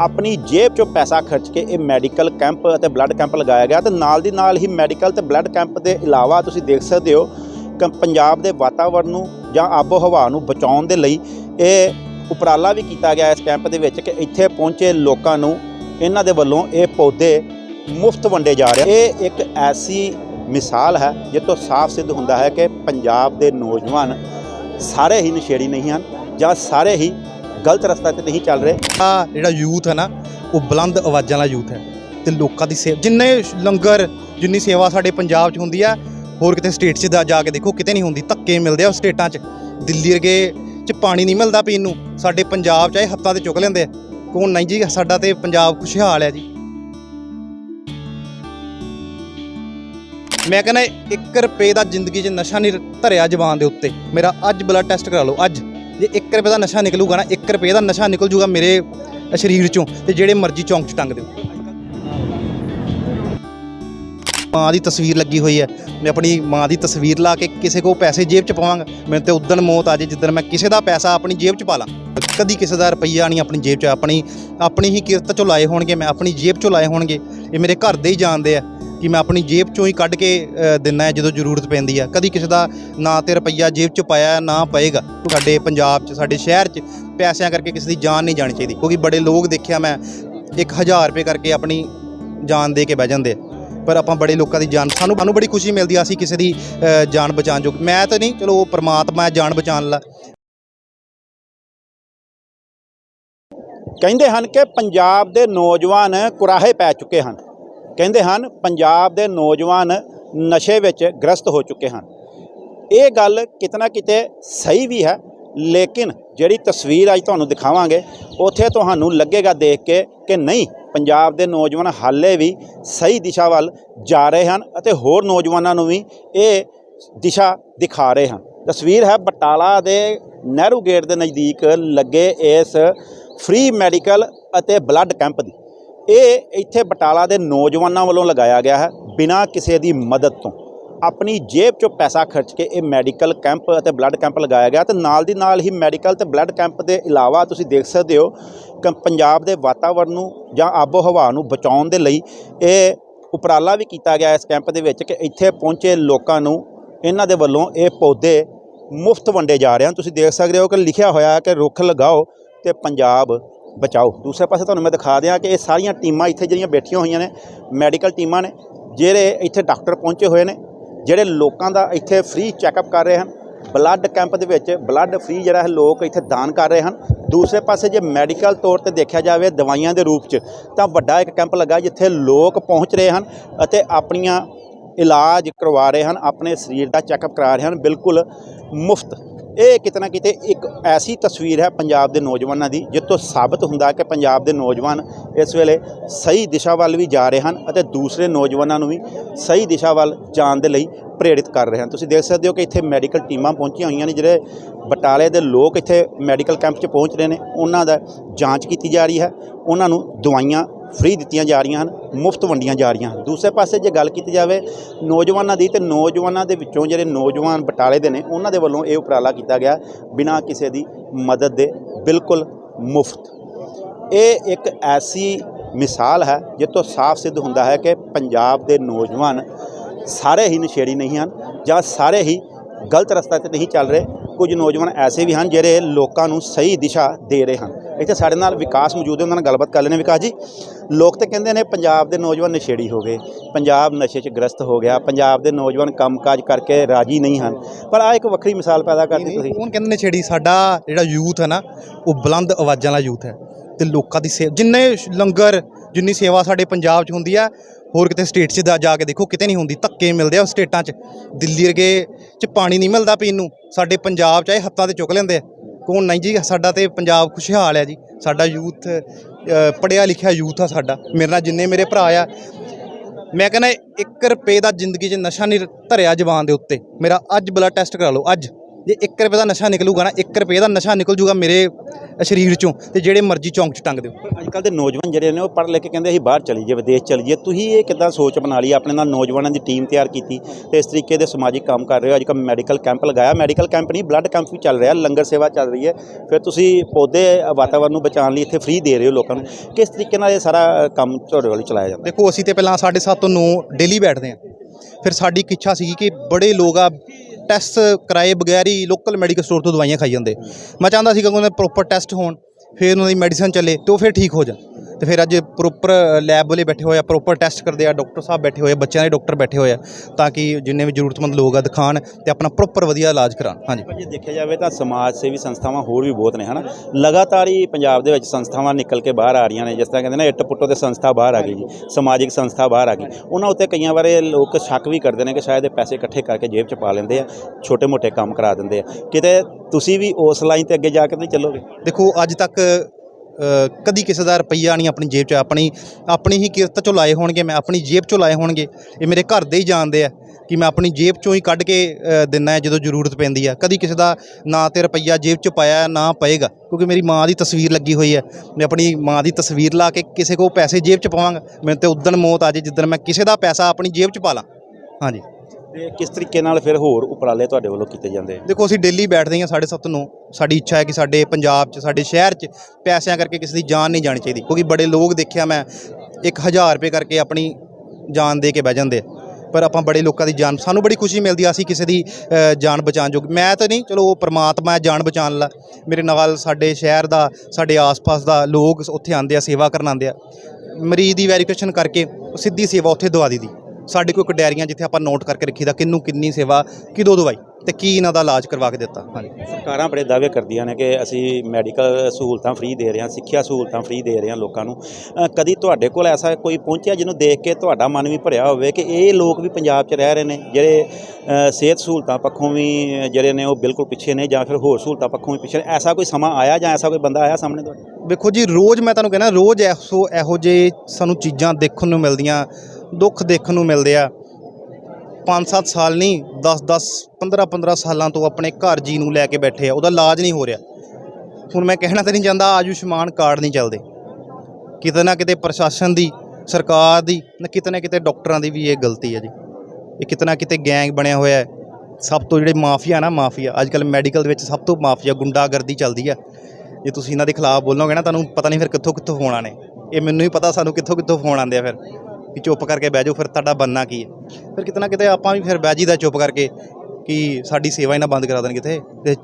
ਆਪਣੀ ਜੇਬ ਚੋਂ ਪੈਸਾ ਖਰਚ ਕੇ ਇਹ ਮੈਡੀਕਲ ਕੈਂਪ ਅਤੇ ਬਲੱਡ ਕੈਂਪ ਲਗਾਇਆ ਗਿਆ ਤੇ ਨਾਲ ਦੀ ਨਾਲ ਹੀ ਮੈਡੀਕਲ ਤੇ ਬਲੱਡ ਕੈਂਪ ਦੇ ਇਲਾਵਾ ਤੁਸੀਂ ਦੇਖ ਸਕਦੇ ਹੋ ਕਿ ਪੰਜਾਬ ਦੇ ਵਾਤਾਵਰਣ ਨੂੰ ਜਾਂ ਆਬੋ ਹਵਾ ਨੂੰ ਬਚਾਉਣ ਦੇ ਲਈ ਇਹ ਉਪਰਾਲਾ ਵੀ ਕੀਤਾ ਗਿਆ ਇਸ ਕੈਂਪ ਦੇ ਵਿੱਚ ਕਿ ਇੱਥੇ ਪਹੁੰਚੇ ਲੋਕਾਂ ਨੂੰ ਇਹਨਾਂ ਦੇ ਵੱਲੋਂ ਇਹ ਪੌਦੇ ਮੁਫਤ ਵੰਡੇ ਜਾ ਰਹੇ ਇਹ ਇੱਕ ਐਸੀ ਮਿਸਾਲ ਹੈ ਜਿਸ ਤੋਂ ਸਾਫ਼ ਸਿੱਧ ਹੁੰਦਾ ਹੈ ਕਿ ਪੰਜਾਬ ਦੇ ਨੌਜਵਾਨ ਸਾਰੇ ਹੀ ਨਸ਼ੇੜੀ ਨਹੀਂ ਹਨ ਜਾਂ ਸਾਰੇ ਹੀ ਗਲਤ ਰਸਤਾ ਤੇ ਨਹੀਂ ਚੱਲ ਰਹੇ। ਆ ਜਿਹੜਾ ਯੂਥ ਹੈ ਨਾ, ਉਹ ਬੁਲੰਦ ਆਵਾਜ਼ਾਂ ਵਾਲਾ ਯੂਥ ਹੈ ਤੇ ਲੋਕਾਂ ਦੀ ਸੇਵਾ, ਜਿੰਨੇ ਲੰਗਰ, ਜਿੰਨੀ ਸੇਵਾ ਸਾਡੇ ਪੰਜਾਬ 'ਚ ਹੁੰਦੀ ਆ, ਹੋਰ ਕਿਤੇ ਸਟੇਟ 'ਚ ਜਾ- ਜਾ ਕੇ ਦੇਖੋ, ਕਿਤੇ ਨਹੀਂ ਹੁੰਦੀ, ਧੱਕੇ ਮਿਲਦੇ ਆ ਸਟੇਟਾਂ 'ਚ। ਦਿੱਲੀ ਵਰਗੇ 'ਚ ਪਾਣੀ ਨਹੀਂ ਮਿਲਦਾ ਪੀਣ ਨੂੰ। ਸਾਡੇ ਪੰਜਾਬ 'ਚ ਇਹ ਹੱਥਾਂ ਤੇ ਚੁੱਕ ਲੈਂਦੇ ਆ। ਕੌਣ ਨਹੀਂ ਜੀ, ਸਾਡਾ ਤੇ ਪੰਜਾਬ ਖੁਸ਼ਹਾਲ ਹੈ ਜੀ। ਮੈਂ ਕਹਿੰਦਾ 1 ਰੁਪਏ ਦਾ ਜ਼ਿੰਦਗੀ 'ਚ ਨਸ਼ਾ ਨਹੀਂ ਧਰਿਆ ਜ਼ਬਾਨ ਦੇ ਉੱਤੇ। ਮੇਰਾ ਅੱਜ ਬਲੱਡ ਟੈਸਟ ਕਰਾ ਲਓ, ਅੱਜ। ਜੇ 1 ਰੁਪਏ ਦਾ ਨਸ਼ਾ ਨਿਕਲੂਗਾ ਨਾ 1 ਰੁਪਏ ਦਾ ਨਸ਼ਾ ਨਿਕਲ ਜੂਗਾ ਮੇਰੇ ਸਰੀਰ ਚੋਂ ਤੇ ਜਿਹੜੇ ਮਰਜ਼ੀ ਚੌਂਕ 'ਚ ਟੰਗ ਦਿਓ। ਮਾਂ ਦੀ ਤਸਵੀਰ ਲੱਗੀ ਹੋਈ ਹੈ। ਮੈਂ ਆਪਣੀ ਮਾਂ ਦੀ ਤਸਵੀਰ ਲਾ ਕੇ ਕਿਸੇ ਕੋ ਪੈਸੇ ਜੇਬ 'ਚ ਪਾਵਾਂਗਾ। ਮੈਨੂੰ ਤੇ ਉਦਣ ਮੌਤ ਆ ਜੇ ਜਿੱਦਣ ਮੈਂ ਕਿਸੇ ਦਾ ਪੈਸਾ ਆਪਣੀ ਜੇਬ 'ਚ ਪਾ ਲਾਂ। ਕਦੀ ਕਿਸੇ ਦਾ ਰੁਪਈਆ ਨਹੀਂ ਆਪਣੀ ਜੇਬ 'ਚ। ਆਪਣੀ ਆਪਣੀ ਹੀ ਕਿਰਤ 'ਚੋਂ ਲਾਏ ਹੋਣਗੇ। ਮੈਂ ਆਪਣੀ ਜੇਬ 'ਚੋਂ ਲਾਏ ਹੋਣਗੇ। ਇਹ ਮੇਰੇ ਘਰ ਦੇ ਹੀ ਜਾਣਦੇ ਆ। ਕਿ ਮੈਂ ਆਪਣੀ ਜੇਬ 'ਚੋਂ ਹੀ ਕੱਢ ਕੇ ਅ, ਦਿੰਦਾ ਜਦੋਂ ਜ਼ਰੂਰਤ ਪੈਂਦੀ ਆ। ਕਦੀ ਕਿਸੇ ਦਾ ਨਾ ਤੇ ਰੁਪਈਆ ਜੇਬ 'ਚ ਪਾਇਆ ਨਾ ਪਏਗਾ। ਸਾਡੇ ਪੰਜਾਬ 'ਚ ਸਾਡੇ ਸ਼ਹਿਰ 'ਚ ਪੈਸਿਆਂ ਕਰਕੇ ਕਿਸੇ ਦੀ ਜਾਨ ਨਹੀਂ ਜਾਣੀ ਚਾਹੀਦੀ। ਕਿਉਂਕਿ ਬੜੇ ਲੋਕ ਦੇਖਿਆ ਮੈਂ 1000 ਰੁਪਏ ਕਰਕੇ ਆਪਣੀ ਜਾਨ ਦੇ ਕੇ ਬਹਿ ਜਾਂਦੇ ਆ। ਪਰ ਆਪਾਂ ਬੜੇ ਲੋਕਾਂ ਦੀ ਜਾਨ ਸਾਨੂੰ ਸਾਨੂੰ ਬੜੀ ਖੁਸ਼ੀ ਮਿਲਦੀ ਆ ਅਸੀਂ ਕਿਸੇ ਦੀ ਜਾਨ ਬਚਾਉਣ ਜੋ ਮੈਂ ਤਾਂ ਨਹੀਂ ਚਲੋ ਉਹ ਪ੍ਰਮਾਤਮਾ ਹੈ ਜਾਨ ਬਚਾਉਣ ਲਾ ਕਹਿੰਦੇ ਹਨ ਕਿ ਪੰਜਾਬ ਦੇ ਨੌਜਵਾਨ ਕੁਰਾਹੇ ਪੈ ਚੁੱਕੇ ਹਨ। ਕਹਿੰਦੇ ਹਨ, ਪੰਜਾਬ ਦੇ ਨੌਜਵਾਨ ਨਸ਼ੇ ਵਿੱਚ ਗ੍ਰਸਤ ਹੋ ਚੁੱਕੇ ਹਨ। ਇਹ ਗੱਲ ਕਿਤਨਾ ਕਿਤੇ ਸਹੀ ਵੀ ਹੈ, ਲੇਕਿਨ ਜਿਹੜੀ ਤਸਵੀਰ ਅੱਜ ਤੁਹਾਨੂੰ ਦਿਖਾਵਾਂਗੇ, ਉੱਥੇ ਤੁਹਾਨੂੰ ਲੱਗੇਗਾ ਦੇਖ ਕੇ ਕਿ ਨਹੀਂ, ਪੰਜਾਬ ਦੇ ਨੌਜਵਾਨ ਹਾਲੇ ਵੀ ਸਹੀ ਦਿਸ਼ਾ ਵੱਲ ਜਾ ਰਹੇ ਹਨ ਅਤੇ ਹੋਰ ਨੌਜਵਾਨਾਂ ਨੂੰ ਵੀ ਇਹ ਦਿਸ਼ਾ ਦਿਖਾ ਰਹੇ ਹਨ। ਤਸਵੀਰ ਹੈ ਬਟਾਲਾ ਦੇ ਨਹਿਰੂ ਗੇਟ ਦੇ ਨਜ਼ਦੀਕ ਲੱਗੇ ਇਸ ਫ੍ਰੀ ਮੈਡੀਕਲ ਅਤੇ ਬਲੱਡ ਕੈਂਪ ਦੀ। ਇਹ ਇੱਥੇ ਬਟਾਲਾ ਦੇ ਨੌਜਵਾਨਾਂ ਵੱਲੋਂ ਲਗਾਇਆ ਗਿਆ ਹੈ ਬਿਨਾਂ ਕਿਸੇ ਦੀ ਮਦਦ ਤੋਂ। ਆਪਣੀ ਜੇਬ ਚੋਂ ਪੈਸਾ ਖਰਚ ਕੇ ਇਹ ਮੈਡੀਕਲ ਕੈਂਪ ਅਤੇ ਬਲੱਡ ਕੈਂਪ ਲਗਾਇਆ ਗਿਆ ਤੇ ਨਾਲ ਦੀ ਨਾਲ ਹੀ ਮੈਡੀਕਲ ਤੇ ਬਲੱਡ ਕੈਂਪ ਦੇ ਇਲਾਵਾ ਤੁਸੀਂ ਦੇਖ ਸਕਦੇ ਹੋ ਕਿ ਪੰਜਾਬ ਦੇ ਵਾਤਾਵਰਣ ਨੂੰ ਜਾਂ ਆਬੋ ਹਵਾ ਨੂੰ ਬਚਾਉਣ ਦੇ ਲਈ ਇਹ ਉਪਰਾਲਾ ਵੀ ਕੀਤਾ ਗਿਆ ਇਸ ਕੈਂਪ ਦੇ ਵਿੱਚ ਕਿ ਇੱਥੇ ਪਹੁੰਚੇ ਲੋਕਾਂ ਨੂੰ ਇਹਨਾਂ ਦੇ ਵੱਲੋਂ ਇਹ ਪੌਦੇ ਮੁਫਤ ਵੰਡੇ ਜਾ ਰਹੇ ਹਨ। ਤੁਸੀਂ ਦੇਖ ਸਕਦੇ ਹੋ ਕਿ ਲਿਖਿਆ ਹੋਇਆ ਹੈ ਕਿ ਰੁੱਖ ਲਗਾਓ ਤੇ ਪੰਜਾਬ ਬਚਾਓ। ਦੂਸਰੇ ਪਾਸੇ ਤੁਹਾਨੂੰ ਮੈਂ ਦਿਖਾ ਦਿਆਂ ਕਿ ਇਹ ਸਾਰੀਆਂ ਟੀਮਾਂ ਇੱਥੇ ਜਿਹੜੀਆਂ ਬੈਠੀਆਂ ਹੋਈਆਂ ਨੇ, ਮੈਡੀਕਲ ਟੀਮਾਂ ਨੇ, ਜਿਹੜੇ ਇੱਥੇ ਡਾਕਟਰ ਪਹੁੰਚੇ ਹੋਏ ਨੇ, ਜਿਹੜੇ ਲੋਕਾਂ ਦਾ ਇੱਥੇ ਫ੍ਰੀ ਚੈੱਕਅਪ ਕਰ ਰਹੇ ਹਨ। ਬਲੱਡ ਕੈਂਪ ਦੇ ਵਿੱਚ ਬਲੱਡ ਫ੍ਰੀ ਜਿਹੜਾ ਹੈ ਲੋਕ ਇੱਥੇ ਦਾਨ ਕਰ ਰਹੇ ਹਨ। ਦੂਸਰੇ ਪਾਸੇ ਜੇ ਮੈਡੀਕਲ ਤੌਰ ਤੇ ਦੇਖਿਆ ਜਾਵੇ ਦਵਾਈਆਂ ਦੇ ਰੂਪ 'ਚ, ਤਾਂ ਵੱਡਾ ਇੱਕ ਕੈਂਪ ਲੱਗਾ ਜਿੱਥੇ ਲੋਕ ਪਹੁੰਚ ਰਹੇ ਹਨ ਅਤੇ ਆਪਣੀਆਂ ਇਲਾਜ ਕਰਵਾ ਰਹੇ ਹਨ, ਆਪਣੇ ਸਰੀਰ ਦਾ ਚੈੱਕਅਪ ਕਰਾ ਰਹੇ ਹਨ। ਬਿਲਕੁਲ ਮੁਫਤ ਇਹ ਕਿਤਨਾ ਕਿਤੇ ਇੱਕ ਐਸੀ ਤਸਵੀਰ ਹੈ ਪੰਜਾਬ ਦੇ ਨੌਜਵਾਨਾਂ ਦੀ ਜਿਸ ਸਾਬਤ ਹੁੰਦਾ ਕਿ ਪੰਜਾਬ ਦੇ ਨੌਜਵਾਨ ਇਸ ਵੇਲੇ ਸਹੀ ਦਿਸ਼ਾ ਵੱਲ ਵੀ ਜਾ ਰਹੇ ਹਨ ਅਤੇ ਦੂਸਰੇ ਨੌਜਵਾਨਾਂ ਨੂੰ ਵੀ ਸਹੀ ਦਿਸ਼ਾ ਵੱਲ ਜਾਣ ਦੇ ਲਈ ਪ੍ਰੇਰਿਤ ਕਰ ਰਹੇ ਹਨ। ਤੁਸੀਂ ਦੇਖ ਸਕਦੇ ਹੋ ਕਿ ਇੱਥੇ ਮੈਡੀਕਲ ਟੀਮਾਂ ਪਹੁੰਚੀਆਂ ਹੋਈਆਂ ਨੇ, ਜਿਹੜੇ ਬਟਾਲੇ ਦੇ ਲੋਕ ਇੱਥੇ ਮੈਡੀਕਲ ਕੈਂਪ 'ਚ ਪਹੁੰਚ ਰਹੇ ਨੇ। ਉਹਨਾਂ ਦਾ ਜਾਂਚ ਕੀਤੀ ਜਾ ਰਹੀ ਹੈ। ਉਹਨਾਂ ਨੂੰ ਦਵਾਈਆਂ ਫ੍ਰੀ ਦਿੱਤੀਆਂ ਜਾ ਰਹੀਆਂ ਹਨ, ਮੁਫਤ ਵੰਡੀਆਂ ਜਾ ਰਹੀਆਂ ਹਨ। ਦੂਸਰੇ ਪਾਸੇ ਜੇ ਗੱਲ ਕੀਤੀ ਜਾਵੇ, ਨੌਜਵਾਨਾਂ ਦੀ ਤੇ ਨੌਜਵਾਨਾਂ ਦੇ ਵਿੱਚੋਂ ਜਿਹੜੇ ਨੌਜਵਾਨ ਬਟਾਲੇ ਦੇ ਨੇ, ਉਹਨਾਂ ਦੇ ਵੱਲੋਂ ਇਹ ਉਪਰਾਲਾ ਕੀਤਾ ਗਿਆ ਬਿਨਾਂ ਕਿਸੇ ਦੀ ਮਦਦ ਦੇ, ਬਿਲਕੁਲ ਮੁਫਤ। ਇਹ ਇੱਕ ਐਸੀ ਮਿਸਾਲ ਹੈ ਜਿਸ ਤੋਂ ਸਾਫ਼ ਸਿੱਧ ਹੁੰਦਾ ਹੈ ਕਿ ਪੰਜਾਬ ਦੇ ਨੌਜਵਾਨ ਸਾਰੇ ਹੀ ਨਸ਼ੇੜੀ ਨਹੀਂ ਹਨ ਜਾਂ ਸਾਰੇ ਹੀ ਗਲਤ ਰਸਤੇ ਤੇ ਨਹੀਂ ਚੱਲ ਰਹੇ। ਕੁਝ ਨੌਜਵਾਨ ਐਸੇ ਵੀ ਹਨ ਜਿਹੜੇ ਲੋਕਾਂ ਨੂੰ ਸਹੀ ਦਿਸ਼ਾ ਦੇ ਰਹੇ ਹਨ। ਇੱਥੇ ਸਾਡੇ ਨਾਲ ਵਿਕਾਸ ਮੌਜੂਦ ਹੈ ਉਹਨਾਂ ਨਾਲ ਗੱਲਬਾਤ ਕਰ ਲੈਣੇ ਵਿਕਾਸ ਜੀ ਲੋਕ ਤੇ ਕਹਿੰਦੇ ਨੇ ਪੰਜਾਬ ਦੇ ਨੌਜਵਾਨ ਨਸ਼ੇੜੀ ਹੋ ਗਏ ਪੰਜਾਬ ਨਸ਼ੇ 'ਚ ਗ੍ਰਸਤ ਹੋ ਗਿਆ ਪੰਜਾਬ ਦੇ ਨੌਜਵਾਨ ਕੰਮਕਾਜ ਕਰਕੇ ਰਾਜੀ ਨਹੀਂ ਹਨ। ਪਰ ਆ ਇੱਕ ਵੱਖਰੀ ਮਿਸਾਲ ਪੈਦਾ ਕਰਤੀ ਤੁਸੀਂ। ਕੌਣ ਕਹਿੰਦੇ ਨੇ ਛੇੜੀ ਸਾਡਾ ਜਿਹੜਾ ਯੂਥ ਹੈ ਨਾ ਉਹ ਬੁਲੰਦ ਆਵਾਜ਼ਾਂ ਵਾਲਾ ਯੂਥ ਹੈ ਤੇ ਲੋਕਾਂ ਦੀ ਸੇਵਾ ਜਿੰਨੇ ਲੰਗਰ ਜਿੰਨੀ ਸੇਵਾ ਸਾਡੇ ਪੰਜਾਬ 'ਚ ਹੁੰਦੀ ਆ ਹੋਰ ਕਿਤੇ ਸਟੇਟ 'ਚ ਜਾ- ਕੇ ਦੇਖੋ ਕਿਤੇ ਨਹੀਂ ਹੁੰਦੀ ਧੱਕੇ ਮਿਲਦੇ ਆ ਉਹ ਸਟੇਟਾਂ 'ਚ। ਦਿੱਲੀ ਵਰਗੇ 'ਚ ਪਾਣੀ ਨਹੀਂ ਮਿਲਦਾ ਪੀਣ ਨੂੰ ਸਾਡੇ ਪੰਜਾਬ 'ਚ ਇਹ ਹੱਥਾਂ ਤੇ ਚੁੱਕ ਲੈਂਦੇ ਆ। ਕੌਣ ਨਹੀਂ ਜੀ? ਸਾਡਾ ਤੇ ਪੰਜਾਬ ਖੁਸ਼ਹਾਲ ਹੈ ਜੀ। ਸਾਡਾ ਯੂਥ ਪੜਿਆ ਲਿਖਿਆ ਯੂਥ ਆ ਸਾਡਾ। ਮੇਰੇ ਨਾਲ ਜਿੰਨੇ ਮੇਰੇ ਭਰਾ ਆ, ਮੈਂ ਕਹਿੰਦਾ 1 ਰੁਪਏ ਦਾ ਜ਼ਿੰਦਗੀ 'ਚ ਨਸ਼ਾ ਨਹੀਂ ਧਰਿਆ ਜ਼ਬਾਨ ਦੇ ਉੱਤੇ। ਮੇਰਾ ਅੱਜ ਬਲੱਡ ਟੈਸਟ ਕਰਾ ਲਓ, ਅੱਜ। ਜੇ 1 ਰੁਪਏ ਦਾ ਨਸ਼ਾ ਨਿਕਲੂਗਾ ਨਾ 1 ਰੁਪਏ ਦਾ ਨਸ਼ਾ ਨਿਕਲ ਜੂਗਾ ਮੇਰੇ ਸਰੀਰ ਚੋਂ ਤੇ ਜਿਹੜੇ ਮਰਜ਼ੀ ਚੌਂਕ 'ਚ ਟੰਗ ਦਿਓ। ਅੱਜ ਕੱਲ ਦੇ ਨੌਜਵਾਨ ਜਿਹੜੇ ਨੇ ਉਹ ਪੜ੍ਹ ਲਿਖ ਕੇ ਕਹਿੰਦੇ ਅਸੀਂ ਬਾਹਰ ਚਲੀ ਜਾਈਏ ਵਿਦੇਸ਼ ਚਲੀ ਜਾਈਏ। ਤੁਸੀਂ ਇਹ ਕਿੱਦਾਂ ਸੋਚ ਬਣਾ ਲਈ ਆਪਣੇ ਨਾਲ ਨੌਜਵਾਨਾਂ ਦੀ ਟੀਮ ਤਿਆਰ ਕੀਤੀ ਤੇ ਇਸ ਤਰੀਕੇ ਦੇ ਸਮਾਜਿਕ ਕੰਮ ਕਰ ਰਹੇ ਹੋ? ਅੱਜ ਕੱਲ ਮੈਡੀਕਲ ਕੈਂਪ ਲਗਾਇਆ ਮੈਡੀਕਲ ਕੈਂਪ ਨਹੀਂ ਬਲੱਡ ਕੈਂਪ ਵੀ ਚੱਲ ਰਿਹਾ ਲੰਗਰ ਸੇਵਾ ਚੱਲ ਰਹੀ ਹੈ। ਫਿਰ ਤੁਸੀਂ ਪੌਦੇ ਵਾਤਾਵਰਨ ਨੂੰ ਬਚਾਉਣ ਲਈ ਇੱਥੇ ਫ੍ਰੀ ਦੇ ਰਹੇ ਹੋ ਲੋਕਾਂ ਨੂੰ। ਕਿਸ ਤਰੀਕੇ ਨਾਲ ਇਹ ਸਾਰਾ ਕੰਮ ਤੁਹਾਡੇ ਵੱਲ ਚਲਾਇਆ ਜਾਂਦਾ? ਦੇਖੋ ਅਸੀਂ ਤੇ ਪਹਿਲਾਂ 7:30 ਤੋਂ 9 ਡੇਲੀ ਬੈਠਦੇ ਹਾਂ। ਫਿਰ ਸਾਡੀ ਇੱਛਾ ਸੀ ਕਿ ਬੜੇ ਲੋਕ ਆ ਟੈਸਟ ਕਰਾਏ ਬਗੈਰ ਹੀ ਲੋਕਲ ਮੈਡੀਕਲ ਸਟੋਰ ਤੋਂ ਦਵਾਈਆਂ ਖਾਈ ਜਾਂਦੇ। ਮੈਂ ਚਾਹੁੰਦਾ ਸੀਗਾ ਕਿ ਉਹਨਾਂ ਦੇ ਪ੍ਰੋਪਰ ਟੈਸਟ ਹੋਣ, ਫਿਰ ਉਹਨਾਂ ਦੀ ਮੈਡੀਸਨ ਚੱਲੇ ਤੇ ਉਹ ਫਿਰ ਠੀਕ ਹੋ ਜਾਣ। ਤੇ ਫਿਰ ਅੱਜ ਪ੍ਰੋਪਰ ਲੈਬ ਵਾਲੇ ਬੈਠੇ ਹੋਏ ਆ ਪ੍ਰੋਪਰ ਟੈਸਟ ਕਰਦੇ ਆ ਡਾਕਟਰ ਸਾਹਿਬ ਬੈਠੇ ਹੋਏ ਆ ਬੱਚਿਆਂ ਦੇ ਡਾਕਟਰ ਬੈਠੇ ਹੋਏ ਆ ਤਾਂ ਕਿ ਜਿੰਨੇ ਵੀ ਜ਼ਰੂਰਤਮੰਦ ਲੋਕ ਆ ਦਿਖਾਣ ਤੇ ਆਪਣਾ ਪ੍ਰੋਪਰ ਵਧੀਆ ਇਲਾਜ ਕਰਾਉਣ ਹਾਂਜੀ। ਜੇ ਦੇਖਿਆ ਜਾਵੇ ਤਾਂ ਸਮਾਜ ਸੇਵੀ ਸੰਸਥਾਵਾਂ ਹੋਰ ਵੀ ਬਹੁਤ ਨੇ ਹਨਾ? ਲਗਾਤਾਰ ਹੀ ਪੰਜਾਬ ਦੇ ਵਿੱਚ ਸੰਸਥਾਵਾਂ ਨਿਕਲ ਕੇ ਬਾਹਰ ਆ ਰਹੀਆਂ ਨੇ ਜਿਸ ਤਰ੍ਹਾਂ ਕਹਿੰਦੇ ਨੇ ਇੱਟ ਪੁੱਟੋ ਤੇ ਸੰਸਥਾ ਬਾਹਰ ਆ ਗਈ ਜੀ ਸਮਾਜਿਕ ਸੰਸਥਾ ਬਾਹਰ ਆ ਗਈ। ਉਹਨਾਂ ਉੱਤੇ ਕਈਆਂ ਵਾਰੇ ਲੋਕ ਸ਼ੱਕ ਵੀ ਕਰਦੇ ਨੇ ਕਿ ਸ਼ਾਇਦ ਇਹ ਪੈਸੇ ਇਕੱਠੇ ਕਰਕੇ ਜੇਬ 'ਚ ਪਾ ਲੈਂਦੇ ਆ ਛੋਟੇ-ਮੋਟੇ ਕੰਮ ਕਰਾ ਦਿੰਦੇ ਆ। ਕਿਤੇ ਤੁਸੀਂ ਵੀ ਉਸ ਲਾਈਨ ਤੇ ਅੱਗੇ ਜਾ ਕੇ ਨਹੀਂ ਚੱਲੋਗੇ? ਦੇਖੋ ਅੱਜ ਤੱਕ ਕਦੀ ਕਿਸੇ ਦਾ ਰੁਪਈਆ ਨਹੀਂ ਆਪਣੀ ਜੇਬ 'ਚ, ਆਪਣੀ ਆਪਣੀ ਹੀ ਕਿਰਤ 'ਚੋਂ ਲਾਏ ਹੋਣਗੇ, ਮੈਂ ਆਪਣੀ ਜੇਬ 'ਚੋਂ ਲਾਏ ਹੋਣਗੇ। ਇਹ ਮੇਰੇ ਘਰ ਦੇ ਹੀ ਜਾਣਦੇ ਆ ਕਿ ਮੈਂ ਆਪਣੀ ਜੇਬ 'ਚੋਂ ਹੀ ਕੱਢ ਕੇ ਦਿੰਦਾ ਹੈ ਜਦੋਂ ਜ਼ਰੂਰਤ ਪੈਂਦੀ ਆ। ਕਦੀ ਕਿਸੇ ਦਾ ਨਾ ਤੇ ਰੁਪਈਆ ਜੇਬ 'ਚ ਪਾਇਆ ਨਾ ਪਏਗਾ, ਕਿਉਂਕਿ ਮੇਰੀ ਮਾਂ ਦੀ ਤਸਵੀਰ ਲੱਗੀ ਹੋਈ ਹੈ ਮੈਂ ਆਪਣੀ ਮਾਂ ਦੀ ਤਸਵੀਰ ਲਾ ਕੇ ਕਿਸੇ ਕੋਲ ਪੈਸੇ ਜੇਬ 'ਚ ਪਾਵਾਂਗਾ। ਮੈਨੂੰ ਤੇ ਉਦਣ ਮੌਤ ਆ ਜੇ ਜਿੱਦਣ ਮੈਂ ਕਿਸੇ ਦਾ ਪੈਸਾ ਆਪਣੀ ਜੇਬ 'ਚ ਪਾ ਲਾਂ। ਹਾਂਜੀ। ਤੇ ਕਿਸ ਤਰੀਕੇ ਨਾਲ ਫਿਰ ਹੋਰ ਉਪਰਾਲੇ ਤੁਹਾਡੇ ਵੱਲੋਂ ਕੀਤੇ ਜਾਂਦੇ ਆ? ਦੇਖੋ ਅਸੀਂ ਡੇਲੀ ਬੈਠਦੇ ਹਾਂ 7:30 ਨੂੰ। ਸਾਡੀ ਇੱਛਾ ਹੈ ਕਿ ਸਾਡੇ ਪੰਜਾਬ 'ਚ ਸਾਡੇ ਸ਼ਹਿਰ 'ਚ ਪੈਸਿਆਂ ਕਰਕੇ ਕਿਸੇ ਦੀ ਜਾਨ ਨਹੀਂ ਜਾਣੀ ਚਾਹੀਦੀ। ਕਿਉਂਕਿ ਬੜੇ ਲੋਕ ਦੇਖਿਆ ਮੈਂ 1000 ਰੁਪਏ ਕਰਕੇ ਆਪਣੀ ਜਾਨ ਦੇ ਕੇ ਬਹਿ ਜਾਂਦੇ ਪਰ ਆਪਾਂ ਬੜੇ ਲੋਕਾਂ ਦੀ ਜਾਨ ਸਾਨੂੰ ਬੜੀ ਖੁਸ਼ੀ ਮਿਲਦੀ ਆ ਅਸੀਂ ਕਿਸੇ ਦੀ ਅ, ਜਾਨ ਬਚਾਉਣ ਜੋਗ। ਮੈਂ ਤਾਂ ਨਹੀਂ ਚਲੋ ਉਹ ਪ੍ਰਮਾਤਮਾ ਹੈ ਜਾਨ ਬਚਾਉਣ ਲਾ ਮੇਰੇ ਨਾਲ ਸਾਡੇ ਸ਼ਹਿਰ ਦਾ ਸਾਡੇ ਆਸ-ਪਾਸ ਦਾ ਲੋਕ ਉੱਥੇ ਆਉਂਦੇ ਆ ਸੇਵਾ ਕਰਨ ਆਉਂਦੇ ਆ। ਮਰੀਜ਼ ਦੀ ਵੈਰੀਫਿਕੇਸ਼ਨ ਕਰਕੇ ਉਹ ਸਿੱਧੀ ਸੇਵਾ ਉੱਥੇ ਦਵਾ ਦੀ ਸਾਡੇ ਕੋਲ ਇੱਕ ਡਾਇਰੀਆਂ ਜਿੱਥੇ ਆਪਾਂ ਨੋਟ ਕਰਕੇ ਰੱਖੀਦਾ ਕਿੰਨੂੰ ਕਿੰਨੀ ਸੇਵਾ ਕਿਦੋਂ ਦਵਾਈ ਤੇ ਕੀ ਇਹਨਾਂ ਦਾ ਇਲਾਜ ਕਰਵਾ ਕੇ ਦਿੱਤਾ। ਹਾਂਜੀ। ਸਰਕਾਰਾਂ ਬੜੇ ਦਾਅਵੇ ਕਰਦੀਆਂ ਨੇ ਕਿ ਅਸੀਂ ਮੈਡੀਕਲ ਸਹੂਲਤਾਂ ਫ੍ਰੀ ਦੇ ਰਹੇ ਹਾਂ ਸਿੱਖਿਆ ਸਹੂਲਤਾਂ ਫ੍ਰੀ ਦੇ ਰਹੇ ਹਾਂ ਲੋਕਾਂ ਨੂੰ। ਕਦੀ ਤੁਹਾਡੇ ਕੋਲ ਐਸਾ ਕੋਈ ਪਹੁੰਚਿਆ ਜਿਹਨੂੰ ਦੇਖ ਕੇ ਤੁਹਾਡਾ ਮਨ ਵੀ ਭਰਿਆ ਹੋਵੇ ਕਿ ਇਹ ਲੋਕ ਵੀ ਪੰਜਾਬ 'ਚ ਰਹਿ ਰਹੇ ਨੇ ਜਿਹੜੇ ਸਿਹਤ ਸਹੂਲਤਾਂ ਪੱਖੋਂ ਵੀ ਜਿਹੜੇ ਨੇ ਉਹ ਬਿਲਕੁਲ ਪਿੱਛੇ ਨੇ ਜਾਂ ਫਿਰ ਹੋਰ ਸਹੂਲਤਾਂ ਪੱਖੋਂ ਵੀ ਪਿੱਛੇ ਐਸਾ ਕੋਈ ਸਮਾਂ ਆਇਆ ਜਾਂ ਐਸਾ ਕੋਈ ਬੰਦਾ ਆਇਆ ਸਾਹਮਣੇ ਤੁਹਾਡੇ? ਵੇਖੋ ਜੀ ਰੋਜ਼ ਮੈਂ ਤੁਹਾਨੂੰ ਕਹਿੰਦਾ ਰੋਜ਼ ਐਸੋ ਇਹੋ ਜਿਹੇ ਸਾਨੂੰ ਚੀਜ਼ਾਂ ਦੇਖਣ ਨੂੰ ਮਿਲਦੀਆਂ। ਦੁੱਖ ਦੇਖਣ ਨੂੰ ਮਿਲਦੇ ਆ। 5-7 ਸਾਲ ਨਹੀਂ 10-10 15-15 ਸਾਲਾਂ ਤੋਂ ਆਪਣੇ ਘਰ ਜੀ ਨੂੰ ਲੈ ਕੇ ਬੈਠੇ ਆ। ਉਹਦਾ ਇਲਾਜ ਨਹੀਂ ਹੋ ਰਿਹਾ। ਹੁਣ ਮੈਂ ਕਹਿਣਾ ਤਾਂ ਨਹੀਂ ਚਾਹੁੰਦਾ ਆਯੁਸ਼ਮਾਨ ਕਾਰਡ ਨਹੀਂ ਚੱਲਦੇ। ਕਿਤੇ ਨਾ ਕਿਤੇ ਪ੍ਰਸ਼ਾਸਨ ਦੀ, ਸਰਕਾਰ ਦੀ, ਨਾ ਕਿਤੇ ਨਾ ਕਿਤੇ ਡਾਕਟਰਾਂ ਦੀ ਵੀ ਇਹ ਗਲਤੀ ਹੈ ਜੀ। ਇਹ ਕਿਤੇ ਨਾ ਕਿਤੇ ਗੈਂਗ ਬਣਿਆ ਹੋਇਆ ਹੈ। ਸਭ ਤੋਂ ਜਿਹੜੇ ਮਾਫੀਆ ਨਾ, ਮਾਫੀਆ। ਅੱਜ ਕੱਲ ਮੈਡੀਕਲ ਦੇ ਵਿੱਚ ਸਭ ਤੋਂ ਮਾਫੀਆ ਗੁੰਡਾਗਰਦੀ ਚੱਲਦੀ ਆ। ਜੇ ਤੁਸੀਂ ਇਹਨਾਂ ਦੇ ਖਿਲਾਫ ਬੋਲੋਗੇ ਨਾ, ਤੁਹਾਨੂੰ ਪਤਾ ਨਹੀਂ ਫਿਰ ਕਿੱਥੋਂ ਕਿੱਥੋਂ ਫੋਨ ਆਣੇ ਇਹ ਮੈਨੂੰ ਹੀ ਪਤਾ ਸਾਨੂੰ ਕਿੱਥੋਂ ਕਿੱਥੋਂ ਫੋਨ ਆਉਂਦੇ ਆ ਫਿਰ। ਕਿ ਚੁੱਪ ਕਰਕੇ ਬਹਿ ਜਾਓ, ਫਿਰ ਤੁਹਾਡਾ ਬੰਨਾ ਕੀ ਹੈ? ਫਿਰ ਕਿਤੇ ਨਾ ਕਿਤੇ ਆਪਾਂ ਵੀ ਫਿਰ ਬਹਿ ਜੀਦਾ ਚੁੱਪ ਕਰਕੇ ਕਿ ਸਾਡੀ ਸੇਵਾ ਹੀ ਨਾ ਬੰਦ ਕਰਾ ਦੇਣ ਕਿਤੇ। ਤੇ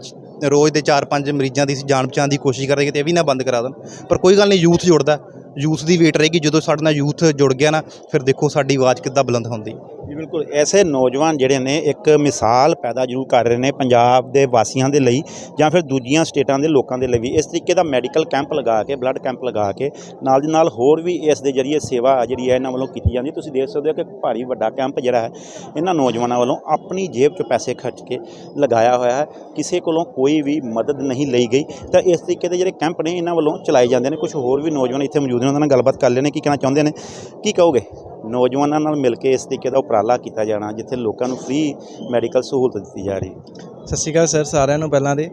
ਰੋਜ਼ ਦੇ 4-5 ਮਰੀਜ਼ਾਂ ਦੀ ਜਾਣ ਜਾਨ ਦੀ ਕੋਸ਼ਿਸ਼ ਕਰਦੇ ਕਿਤੇ ਇਹ ਵੀ ਨਾ ਬੰਦ ਕਰਾ ਦੇਣ। ਪਰ ਕੋਈ ਗੱਲ ਨਹੀਂ, ਯੂਥ ਜੁੜਦਾ। ਯੂਥ ਦੀ ਵੇਟ ਰਹੇਗੀ, ਜਦੋਂ ਸਾਡੇ ਨਾਲ ਯੂਥ ਜੁੜ ਗਿਆ ਨਾ, ਫਿਰ ਦੇਖੋ ਸਾਡੀ ਆਵਾਜ਼ ਕਿੱਦਾਂ ਬੁਲੰਦ ਹੁੰਦੀ। ਜੀ, ਬਿਲਕੁਲ। ਐਸੇ ਨੌਜਵਾਨ ਜਿਹੜੇ ਨੇ, ਇੱਕ ਮਿਸਾਲ ਪੈਦਾ ਜ਼ਰੂਰ ਕਰ ਰਹੇ ਨੇ ਪੰਜਾਬ ਦੇ ਵਾਸੀਆਂ ਦੇ ਲਈ ਜਾਂ ਫਿਰ ਦੂਜੀਆਂ ਸਟੇਟਾਂ ਦੇ ਲੋਕਾਂ ਦੇ ਲਈ ਵੀ। ਇਸ ਤਰੀਕੇ ਦਾ ਮੈਡੀਕਲ ਕੈਂਪ ਲਗਾ ਕੇ, ਬਲੱਡ ਕੈਂਪ ਲਗਾ ਕੇ, ਨਾਲ ਦੀ ਨਾਲ ਹੋਰ ਵੀ ਇਸ ਦੇ ਜਰੀਏ ਸੇਵਾ ਜਿਹੜੀ ਹੈ, ਇਹਨਾਂ ਵੱਲੋਂ ਕੀਤੀ ਜਾਂਦੀ ਤੁਸੀਂ ਦੇਖ ਸਕਦੇ ਹੋ ਕਿ ਭਾਰੀ ਵੱਡਾ ਕੈਂਪ ਜਿਹੜਾ ਹੈ, ਇਹਨਾਂ ਨੌਜਵਾਨਾਂ ਵੱਲੋਂ ਆਪਣੀ ਜੇਬ 'ਚੋਂ ਪੈਸੇ ਖਰਚ ਕੇ ਲਗਾਇਆ ਹੋਇਆ ਹੈ। ਕਿਸੇ ਕੋਲੋਂ ਕੋਈ ਵੀ ਮਦਦ ਨਹੀਂ ਲਈ ਗਈ। ਤਾਂ ਇਸ ਤਰੀਕੇ ਦੇ ਜਿਹੜੇ ਕੈਂਪ ਨੇ, ਇਹਨਾਂ ਵੱਲੋਂ ਚਲਾਏ ਜਾਂਦੇ ਨੇ। ਕੁਝ ਹੋਰ ਵੀ ਨੌਜਵਾਨ ਇੱਥੇ ਮੌਜੂਦ ਨੇ, ਉਹਨਾਂ ਨਾਲ ਗੱਲਬਾਤ ਕਰ ਲੈਣੇ ਕੀ ਕਹਿਣਾ ਚਾਹੁੰਦੇ ਨੇ? ਕੀ ਕਹੋਗੇ? ਨੌਜਵਾਨਾਂ ਨਾਲ ਮਿਲ ਕੇ ਇਸ ਤਰੀਕੇ ਦਾ ਉਪਰਾਲਾ ਕੀਤਾ ਜਾਣਾ, ਜਿੱਥੇ ਲੋਕਾਂ ਨੂੰ ਫ੍ਰੀ ਮੈਡੀਕਲ ਸਹੂਲਤ ਦਿੱਤੀ ਜਾ ਰਹੀ ਹੈ। ਸਤਿ ਸ਼੍ਰੀ ਅਕਾਲ ਸਰ, ਸਾਰਿਆਂ ਨੂੰ ਪਹਿਲਾਂ ਦੇ।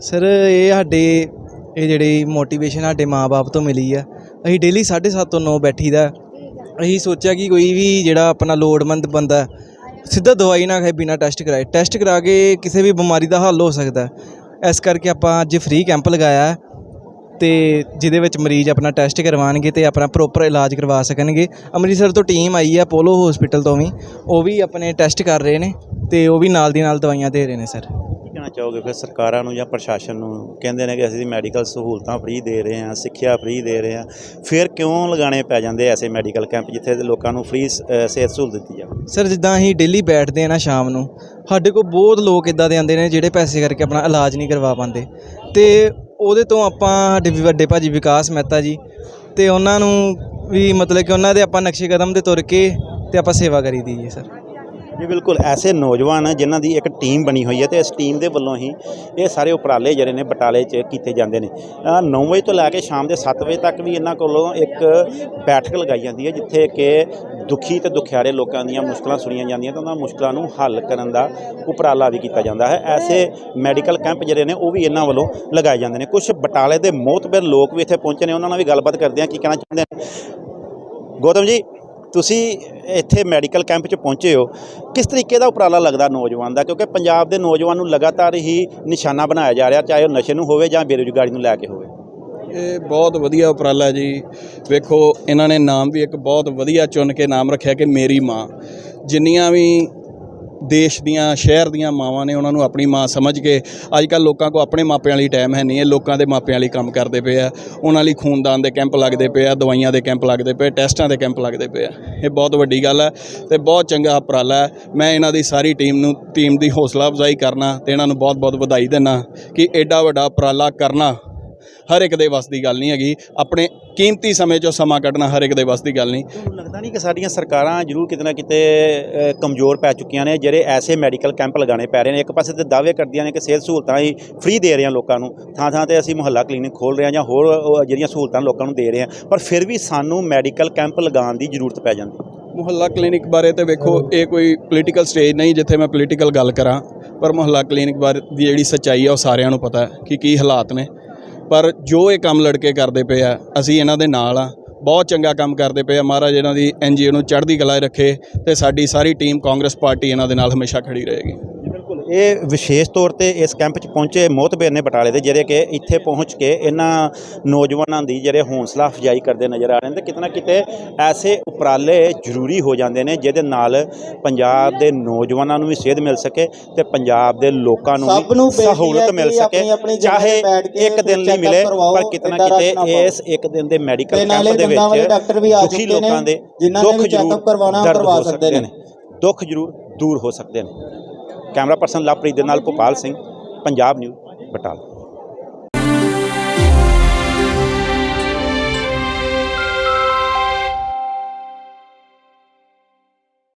ਸਰ, ਇਹ ਸਾਡੇ, ਇਹ ਜਿਹੜੀ ਮੋਟੀਵੇਸ਼ਨ ਸਾਡੇ ਮਾਪੇ ਤੋਂ ਮਿਲੀ ਆ। ਅਸੀਂ ਡੇਲੀ 7:30 ਤੋਂ 9 ਬੈਠੀਦਾ। ਅਸੀਂ ਸੋਚਿਆ ਕਿ ਕੋਈ ਵੀ ਜਿਹੜਾ ਆਪਣਾ ਲੋੜਮੰਦ ਬੰਦਾ ਸਿੱਧਾ ਦਵਾਈ ਨਾ ਖਾਏ, ਬਿਨਾ ਟੈਸਟ ਕਰਾਏ। ਟੈਸਟ ਕਰਾ ਕੇ ਕਿਸੇ ਵੀ ਬਿਮਾਰੀ ਦਾ ਹੱਲ ਹੋ ਸਕਦਾ ਇਸ ਕਰਕੇ ਆਪਾਂ ਅੱਜ ਫ੍ਰੀ ਕੈਂਪ ਲਗਾਇਆ ਤੇ ਜਿਹਦੇ ਵਿੱਚ ਮਰੀਜ਼ ਆਪਣਾ ਟੈਸਟ ਕਰਵਾਉਣਗੇ ਤੇ ਆਪਣਾ ਪ੍ਰੋਪਰ ਇਲਾਜ ਕਰਵਾ ਸਕਣਗੇ। ਅੰਮ੍ਰਿਤਸਰ ਤੋਂ ਟੀਮ ਆਈ ਆ ਪੋਲੋ ਹਸਪੀਟਲ ਤੋਂ ਵੀ। ਉਹ ਵੀ ਆਪਣੇ ਟੈਸਟ ਕਰ ਰਹੇ ਨੇ ਤੇ ਉਹ ਵੀ ਨਾਲ ਦੀ ਨਾਲ ਦਵਾਈਆਂ ਦੇ ਰਹੇ ਨੇ ਸਰ ਕੀ ਕਹਿਣਾ ਚਾਹੋਗੇ ਫਿਰ ਸਰਕਾਰਾਂ ਨੂੰ ਜਾਂ ਪ੍ਰਸ਼ਾਸਨ ਨੂੰ? ਕਹਿੰਦੇ ਨੇ ਕਿ ਅਸੀਂ ਮੈਡੀਕਲ ਸਹੂਲਤਾਂ ਫ੍ਰੀ ਦੇ ਰਹੇ ਹਾਂ ਸਿੱਖਿਆ ਫ੍ਰੀ ਦੇ ਰਹੇ ਹਾਂ। ਫਿਰ ਕਿਉਂ ਲਗਾਣੇ ਪੈ ਜਾਂਦੇ ਐਸੇ ਮੈਡੀਕਲ ਕੈਂਪ ਜਿੱਥੇ ਲੋਕਾਂ ਨੂੰ ਫ੍ਰੀ ਸਿਹਤ ਸਹੂਲਤ ਦਿੱਤੀ ਜਾਵੇ? ਸਰ ਜਿੱਦਾਂ ਅਸੀਂ ਡੇਲੀ ਬੈਠਦੇ ਆ ਨਾ ਸ਼ਾਮ ਨੂੰ ਸਾਡੇ ਕੋਲ ਬਹੁਤ ਲੋਕ ਇਦਾਂ ਦੇ ਆਉਂਦੇ ਨੇ ਜਿਹੜੇ ਪੈਸੇ ਕਰਕੇ ਆਪਣਾ ਇਲਾਜ ਨਹੀਂ ਕਰਵਾ ਪਾਉਂਦੇ। ਤੇ ਉਹਦੇ ਤੋਂ ਆਪਾਂ ਸਾਡੇ ਵੀ ਵੱਡੇ ਭਾਜੀ ਵਿਕਾਸ ਮਹਿਤਾ ਜੀ ਤੇ ਉਹਨਾਂ ਨੂੰ ਵੀ ਮਤਲਬ ਕਿ ਉਹਨਾਂ ਦੇ ਆਪਾਂ ਨਕਸ਼ੇ ਕਦਮ ਤੇ ਤੁਰ ਕੇ ਤੇ ਆਪਾਂ ਸੇਵਾ ਕਰੀਦੀ ਜੀ, ਸਰ। ਜੀ, ਬਿਲਕੁਲ ਐਸੇ ਨੌਜਵਾਨ ਜਿਨ੍ਹਾਂ ਦੀ ਇੱਕ ਟੀਮ ਬਣੀ ਹੋਈ ਹੈ ਤੇ ਇਸ ਟੀਮ ਦੇ ਵੱਲੋਂ ਹੀ ਇਹ ਸਾਰੇ ਉਪਰਾਲੇ ਜਿਹੜੇ ਨੇ ਬਟਾਲੇ 'ਚ ਕੀਤੇ ਜਾਂਦੇ ਨੇ। 9 ਵਜੇ ਤੋਂ ਲੈ ਕੇ ਸ਼ਾਮ ਦੇ 7 ਵਜੇ ਤੱਕ ਵੀ ਇਹਨਾਂ ਕੋਲੋਂ ਇੱਕ ਬੈਠਕ ਲਗਾਈ ਜਾਂਦੀ ਹੈ, ਜਿੱਥੇ ਕਿ ਦੁਖੀ ਤੇ ਦੁਖਿਆਰੇ ਲੋਕਾਂ ਦੀਆਂ ਮੁਸ਼ਕਲਾਂ ਸੁਣੀਆਂ ਜਾਂਦੀਆਂ ਤਾਂ ਉਹਨਾਂ ਮੁਸ਼ਕਲਾਂ ਨੂੰ ਹੱਲ ਕਰਨ ਦਾ ਉਪਰਾਲਾ ਵੀ ਕੀਤਾ ਜਾਂਦਾ ਹੈ। ਐਸੇ ਮੈਡੀਕਲ ਕੈਂਪ ਜਿਹੜੇ ਨੇ ਉਹ ਵੀ ਇਹਨਾਂ ਵੱਲੋਂ ਲਗਾਏ ਜਾਂਦੇ ਨੇ। ਕੁਝ ਬਟਾਲੇ ਦੇ ਮੋਹਤਬਰ ਲੋਕ ਵੀ ਇੱਥੇ ਪਹੁੰਚੇ ਨੇ, ਉਹਨਾਂ ਨਾਲ ਵੀ ਗੱਲਬਾਤ ਕਰਦੇ ਹਾਂ, ਕੀ ਕਹਿਣਾ ਚਾਹੁੰਦੇ ਨੇ? ਗੌਤਮ ਜੀ। ਤੁਸੀਂ ਇੱਥੇ ਮੈਡੀਕਲ ਕੈਂਪ 'ਚ ਪਹੁੰਚੇ ਹੋ, ਕਿਸ ਤਰੀਕੇ ਦਾ ਉਪਰਾਲਾ ਲੱਗਦਾ ਨੌਜਵਾਨ ਦਾ? ਕਿਉਂਕਿ ਪੰਜਾਬ ਦੇ ਨੌਜਵਾਨ ਨੂੰ ਲਗਾਤਾਰ ਹੀ ਨਿਸ਼ਾਨਾ ਬਣਾਇਆ ਜਾ ਰਿਹਾ, ਚਾਹੇ ਉਹ ਨਸ਼ੇ ਨੂੰ ਹੋਵੇ ਜਾਂ ਬੇਰੁਜ਼ਗਾਰੀ ਨੂੰ ਲੈ ਕੇ ਹੋਵੇ। ਇਹ ਬਹੁਤ ਵਧੀਆ ਉਪਰਾਲਾ ਜੀ। ਵੇਖੋ, ਇਹਨਾਂ ਨੇ ਨਾਮ ਵੀ ਇੱਕ ਬਹੁਤ ਵਧੀਆ ਚੁਣ ਕੇ ਨਾਮ ਰੱਖਿਆ ਕਿ ਮੇਰੀ ਮਾਂ। ਜਿੰਨੀਆਂ ਵੀ ਦੇਸ਼ ਦੀਆਂ, ਸ਼ਹਿਰ ਦੀਆਂ ਮਾਵਾਂ ਨੇ ਉਹਨਾਂ ਨੂੰ ਆਪਣੀ ਮਾਂ ਸਮਝ ਕੇ ਅੱਜ ਕੱਲ ਲੋਕਾਂ ਕੋ ਆਪਣੇ ਮਾਪਿਆਂ ਲਈ ਟਾਈਮ ਹੈ ਨਹੀਂ ਹੈ, ਲੋਕਾਂ ਦੇ ਮਾਪਿਆਂ ਲਈ ਕੰਮ ਕਰਦੇ ਪਏ ਆ। ਉਹਨਾਂ ਲਈ ਖੂਨਦਾਨ ਦੇ ਕੈਂਪ ਲੱਗਦੇ ਪਏ ਆ, ਦਵਾਈਆਂ ਦੇ ਕੈਂਪ ਲੱਗਦੇ ਪਏ, ਟੈਸਟਾਂ ਦੇ ਕੈਂਪ ਲੱਗਦੇ ਪਏ ਆ। ਇਹ ਬਹੁਤ ਵੱਡੀ ਗੱਲ ਹੈ ਤੇ ਬਹੁਤ ਚੰਗਾ ਉਪਰਾਲਾ ਹੈ। ਮੈਂ ਇਹਨਾਂ ਦੀ ਸਾਰੀ ਟੀਮ ਨੂੰ ਟੀਮ ਦੀ ਹੌਸਲਾ ਅਫਜ਼ਾਈ ਕਰਨਾ ਤੇ ਇਹਨਾਂ ਨੂੰ ਬਹੁਤ ਬਹੁਤ ਵਧਾਈ ਦਿੰਦਾ ਕਿ ਐਡਾ ਵੱਡਾ ਉਪਰਾਲਾ ਕਰਨਾ ਹਰ ਇੱਕ ਦੇ ਵੱਸ ਦੀ ਗੱਲ ਨਹੀਂ ਹੈਗੀ। ਆਪਣੇ ਕੀਮਤੀ ਸਮੇਂ 'ਚੋਂ ਸਮਾਂ ਕੱਢਣਾ ਹਰ ਇੱਕ ਦੇ ਵੱਸ ਦੀ ਗੱਲ ਨਹੀਂ। ਤੁਹਾਨੂੰ ਲੱਗਦਾ ਨਹੀਂ ਕਿ ਸਾਡੀਆਂ ਸਰਕਾਰਾਂ ਜ਼ਰੂਰ ਕਿਤੇ ਨਾ ਕਿਤੇ ਕਮਜ਼ੋਰ ਪੈ ਚੁੱਕੀਆਂ ਨੇ ਜਿਹੜੇ ਐਸੇ ਮੈਡੀਕਲ ਕੈਂਪ ਲਗਾਉਣੇ ਪੈ ਰਹੇ ਨੇ। ਇੱਕ ਪਾਸੇ ਤੇ ਦਾਅਵੇ ਕਰਦੀਆਂ ਨੇ ਕਿ ਸਿਹਤ ਸਹੂਲਤਾਂ ਹੀ ਫ੍ਰੀ ਦੇ ਰਹੇ ਹਾਂ ਲੋਕਾਂ ਨੂੰ। ਥਾਂ ਥਾਂ ਤੇ ਅਸੀਂ ਮੁਹੱਲਾ ਕਲੀਨਿਕ ਖੋਲ ਰਹੇ ਹਾਂ ਜਾਂ ਹੋਰ ਜਿਹੜੀਆਂ ਸਹੂਲਤਾਂ ਲੋਕਾਂ ਨੂੰ ਦੇ ਰਹੇ ਹਾਂ। ਪਰ ਫਿਰ ਵੀ ਸਾਨੂੰ ਮੈਡੀਕਲ ਕੈਂਪ ਲਗਾਉਣ ਦੀ ਜ਼ਰੂਰਤ ਪੈ ਜਾਂਦੀ। ਮੁਹੱਲਾ ਕਲੀਨਿਕ ਬਾਰੇ ਤੇ ਵੇਖੋ ਇਹ ਕੋਈ ਪੋਲੀਟੀਕਲ ਸਟੇਜ ਨਹੀਂ ਜਿੱਥੇ ਮੈਂ ਪੋਲੀਟੀਕਲ ਗੱਲ ਕਰਾਂ। ਪਰ ਮੁਹੱਲਾ ਕਲੀਨਿਕ ਬਾਰੇ ਦੀ ਜਿਹੜੀ ਸੱਚਾਈ ਆ ਉਹ ਸਾਰਿਆਂ ਨੂੰ ਪਤਾ ਹੈ ਕਿ ਕੀ ਹਾਲਾਤ ਨੇ। ਪਰ ਜੋ ਇਹ ਕੰਮ ਲੜਕੇ ਕਰਦੇ ਪਏ ਆ, ਅਸੀਂ ਇਹਨਾਂ ਦੇ ਨਾਲ ਆ। ਬਹੁਤ ਚੰਗਾ ਕੰਮ ਕਰਦੇ ਪਏ ਆ। ਮਹਾਰਾਜ ਇਹਨਾਂ ਦੀ ਐਨਜੀਓ ਨੂੰ ਚੜ੍ਹਦੀ ਕਲਾ ਰੱਖੇ ਤੇ ਸਾਡੀ ਸਾਰੀ ਟੀਮ ਕਾਂਗਰਸ ਪਾਰਟੀ ਇਹਨਾਂ ਦੇ ਨਾਲ ਹਮੇਸ਼ਾ ਖੜੀ ਰਹੇਗੀ। ਇਹ ਵਿਸ਼ੇਸ਼ ਤੌਰ ਤੇ ਇਸ ਕੈਂਪ 'ਚ ਪਹੁੰਚੇ ਮੋਹਤਬਰ ਨੇ ਬਟਾਲੇ ਦੇ ਜਿਹੜੇ ਕਿ ਇੱਥੇ ਪਹੁੰਚ ਕੇ ਇਹਨਾਂ ਨੌਜਵਾਨਾਂ ਦੀ ਜਿਹੜੇ ਹੌਸਲਾ ਅਫਜ਼ਾਈ ਕਰਦੇ ਨਜ਼ਰ ਆ ਰਹੇ ਨੇ ਤੇ ਕਿਤੇ ਨਾ ਕਿਤੇ ਐਸੇ ਉਪਰਾਲੇ ਜ਼ਰੂਰੀ ਹੋ ਜਾਂਦੇ ਨੇ ਜਿਹਦੇ ਨਾਲ ਪੰਜਾਬ ਦੇ ਨੌਜਵਾਨਾਂ ਨੂੰ ਵੀ ਸੇਧ ਮਿਲ ਸਕੇ ਤੇ ਪੰਜਾਬ ਦੇ ਲੋਕਾਂ ਨੂੰ ਵੀ ਸਹੂਲਤ ਮਿਲ ਸਕੇ ਚਾਹੇ ਇੱਕ ਦਿਨ ਲਈ ਮਿਲੇ ਪਰ ਕਿਤੇ ਨਾ ਏਦਾਂ ਕਿਤੇ। ਇਸ ਇੱਕ ਦਿਨ ਦੇ ਮੈਡੀਕਲ ਕੈਂਪ ਦੇ ਵਿੱਚ ਦੁਖੀ ਲੋਕਾਂ ਦੇ ਜਿਨ੍ਹਾਂ ਨੇ ਵੀ checkup ਕਰਵਾਉਣਾ, ਕਰਵਾ ਸਕਦੇ ਨੇ। ਦੁੱਖ ਜ਼ਰੂਰ ਦੂਰ ਹੋ ਸਕਦੇ ਨੇ ਕੈਮਰਾ ਪਰਸਨ ਲਵਪ੍ਰੀਤ ਦੇ ਨਾਲ ਭੋਪਾਲ ਸਿੰਘ ਪੰਜਾਬ ਨਿਊਜ਼ ਬਟਾਲਾ।